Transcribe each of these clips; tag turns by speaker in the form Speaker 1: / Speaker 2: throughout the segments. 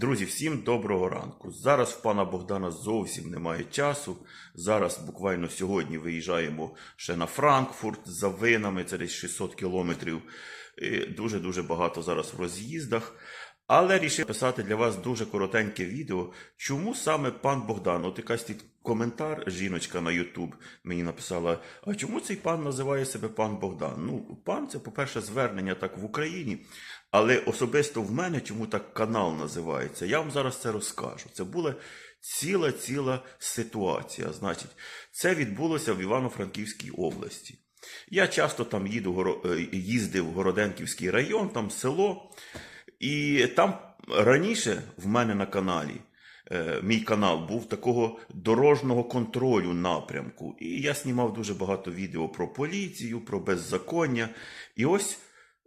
Speaker 1: Друзі, всім доброго ранку. Зараз в пана Богдана зовсім немає часу. Зараз буквально сьогодні виїжджаємо ще на Франкфурт за винами, це десь 600 кілометрів. Дуже-дуже багато зараз в роз'їздах. Але рішив писати для вас дуже коротеньке відео, чому саме пан Богдан, от якась тут коментар, жіночка на Ютуб мені написала, а чому цей пан називає себе пан Богдан? Ну, пан це, по-перше, звернення так в Україні, але особисто в мене чому так канал називається? Я вам зараз це розкажу. Це була ціла ціла ситуація. Значить, це відбулося в Івано-Франківській області. Я часто там їду, е, їздив в Городенківський район, там село. І там раніше в мене на каналі, е, мій канал був такого дорожнього контролю напрямку. І я знімав дуже багато відео про поліцію, про беззаконня. І ось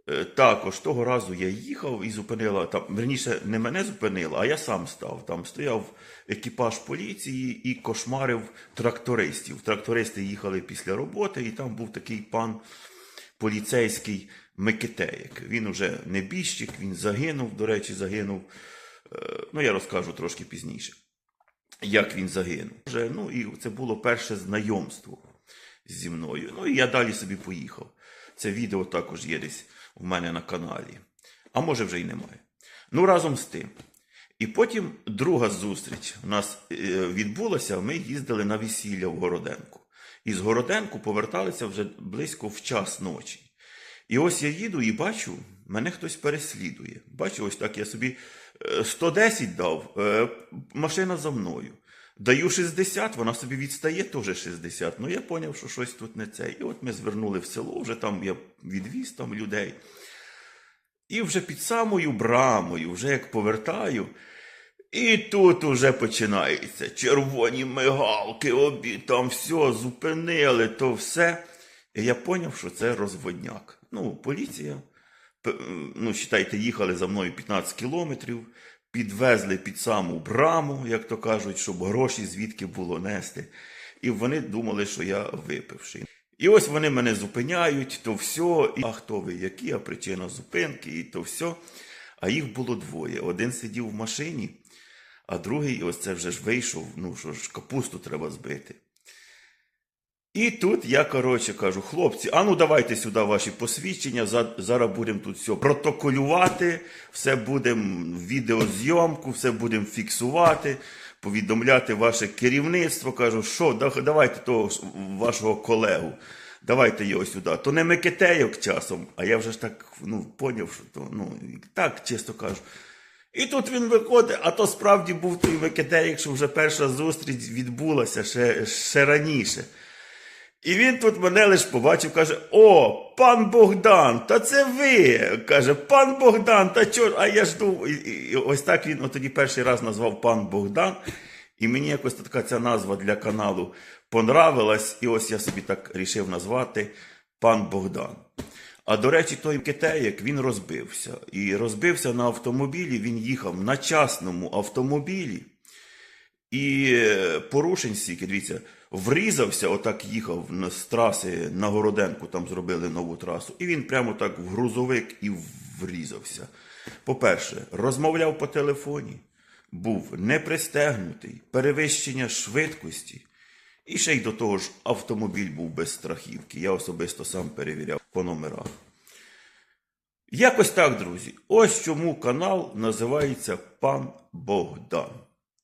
Speaker 1: е, також того разу я їхав і зупинила там, верніше, не мене зупинила, а я сам став. Там стояв екіпаж поліції і кошмарив трактористів. Трактористи їхали після роботи, і там був такий пан поліцейський Микитеєк. Він уже небіжчик, він загинув, до речі, загинув. Е, Ну, я розкажу трошки пізніше, як він загинув. Ну, і це було перше знайомство зі мною. Ну, і я далі собі поїхав. Це відео також є десь в мене на каналі. А може вже й немає. Ну, разом з тим. І потім друга зустріч у нас е, відбулася. Ми їздили на весілля в Городенку. І з Городенку поверталися вже близько в час ночі. І ось я їду і бачу, мене хтось переслідує. Бачу, ось так я собі е, 110 дав, е, машина за мною. Даю 60, вона собі відстає теж 60. Ну я зрозумів, що щось тут не це. І от ми звернули в село, вже там я відвіз там людей. І вже під самою брамою, вже як повертаю, і тут уже починається червоні мигалки, обі, там все, зупинили, то все. І я зрозумів, що це розводняк. Ну, поліція, ну, считайте, їхали за мною 15 кілометрів, підвезли під саму браму, як то кажуть, щоб гроші звідки було нести. І вони думали, що я випивший. І ось вони мене зупиняють, то все, і а хто ви, які, а причина зупинки, і то все. А їх було двоє. Один сидів в машині, а другий, ось це вже ж вийшов, ну що ж, капусту треба збити. І тут я, коротше, кажу, хлопці, а ну давайте сюди ваші посвідчення, зараз будемо тут все протоколювати, все будемо відеозйомку, все будемо фіксувати, повідомляти ваше керівництво. Кажу, що, давайте того вашого колегу, давайте його сюди. То не Микитейок часом, а я вже ж так ну, поняв, що то, ну, так чесно кажу. І тут він виходить, а то справді був той Микитейок, що вже перша зустріч відбулася ще, ще раніше. І він тут мене лиш побачив, каже: О, пан Богдан, та це ви. Каже, пан Богдан, та чого? А я ж думав, і, і, і ось так він тоді перший раз назвав пан Богдан. І мені якось така ця назва для каналу понравилась, і ось я собі так рішив назвати пан Богдан. А до речі, той китаєк він розбився. І розбився на автомобілі. Він їхав на частному автомобілі. І е, порушень стільки, дивіться, врізався, отак їхав з траси на Городенку, там зробили нову трасу, і він прямо так в грузовик і врізався. По-перше, розмовляв по телефоні, був непристегнутий, перевищення швидкості. І ще й до того ж автомобіль був без страхівки. Я особисто сам перевіряв по номерах. Якось так, друзі. Ось чому канал називається Пан Богдан.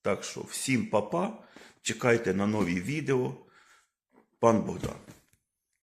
Speaker 1: Так що всім папа, чекайте на нові відео. Пан Богдан.